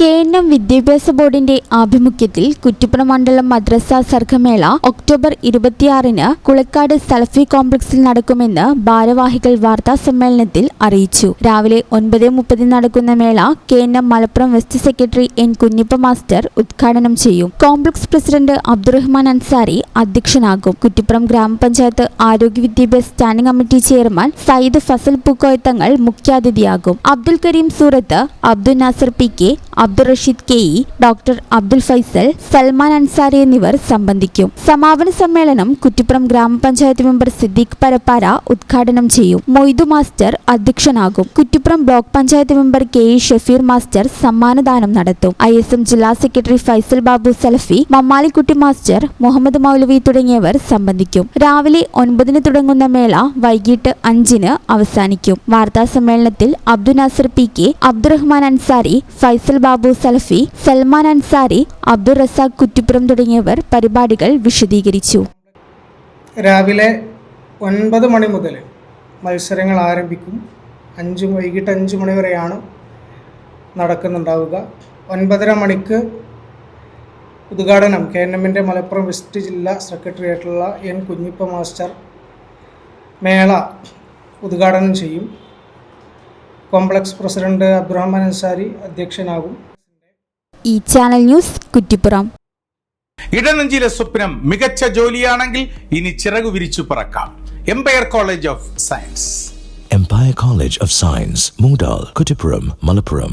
K N M വിദ്യാഭ്യാസ ബോർഡിന്റെ ആഭിമുഖ്യത്തിൽ കുറ്റിപ്പുറം മണ്ഡലം മദ്രസ സർഗമേള ഒക്ടോബർ ഇരുപത്തിയാറിന് കുളക്കാട് സൽഫി കോംപ്ലക്സിൽ നടക്കുമെന്ന് ഭാരവാഹികൾ വാർത്താ സമ്മേളനത്തിൽ അറിയിച്ചു. രാവിലെ ഒൻപത് മുപ്പതിന് നടക്കുന്ന മേള K N M Malappuram west secretary N Kunhippa master ഉദ്ഘാടനം ചെയ്യും. കോംപ്ലക്സ് പ്രസിഡന്റ് അബ്ദുറഹ്മാൻ അൻസാരി അധ്യക്ഷനാകും. കുറ്റിപ്പുറം ഗ്രാമപഞ്ചായത്ത് ആരോഗ്യ വിദ്യാഭ്യാസ standing committee chairman Sayyid Fasal Pookoyathangal മുഖ്യാതിഥിയാകും. Abdul Karim Surath Abdul Nasar P K Abdul Rasheed K E doctor Abdul Faisal Salman Ansari എന്നിവർ സംബന്ധിക്കും. സമാപന സമ്മേളനം കുറ്റിപ്പുറം ഗ്രാമപഞ്ചായത്ത് മെമ്പർ സിദ്ദീഖ് പരപ്പാര ഉദ്ഘാടനം ചെയ്യും. Moidu master അധ്യക്ഷനാകും. Kuttippuram block panchayat member K E Shafeer master സമ്മാനദാനം നടത്തും. I S M ജില്ലാ സെക്രട്ടറി ഫൈസൽ ബാബു സലഫി മമ്മാലിക്കുട്ടി മാസ്റ്റർ മുഹമ്മദ് മൗലവി തുടങ്ങിയവർ സംബന്ധിക്കും. രാവിലെ ഒൻപതിന് തുടങ്ങുന്ന മേള വൈകിട്ട് അഞ്ചിന് അവസാനിക്കും. വാർത്താ സമ്മേളനത്തിൽ അബ്ദുൽ നാസർ പി കെ അബ്ദുറഹ്മാൻ അൻസാരി ഫൈസൽ ബാബു സലഫി സൽമാൻ അൻസാരി അബ്ദുൾ റസാഖ് കുറ്റിപ്പുറം തുടങ്ങിയവർ പരിപാടികൾ വിശദീകരിച്ചു. രാവിലെ ഒൻപത് മണി മുതൽ മത്സരങ്ങൾ ആരംഭിക്കും. അഞ്ച് വൈകിട്ട് അഞ്ച് മണി വരെയാണ് നടക്കുന്നുണ്ടാവുക. ഒൻപതര മണിക്ക് ഉദ്ഘാടനം കെ എൻ എമ്മിന്റെ മലപ്പുറം വെസ്റ്റ് ജില്ലാ സെക്രട്ടറി ആയിട്ടുള്ള എൻ കുഞ്ഞിപ്പ മാസ്റ്റർ മേള ഉദ്ഘാടനം ചെയ്യും. കോംപ്ലക്സ് പ്രസിഡന്റ് അബ്ദുറഹ്മാൻ അൻസാരി അധ്യക്ഷനാകും. ഈ ചാനൽ ന്യൂസ് കുറ്റിപ്പുറം. ഇടനെഞ്ചിലെ സ്വപ്നം മികച്ച ജോലിയാണെങ്കിൽ ഇനി ചിറകു വിരിച്ചു പറക്കാം. Empire college of science Empire college of science Moondal, Kuttippuram Malappuram.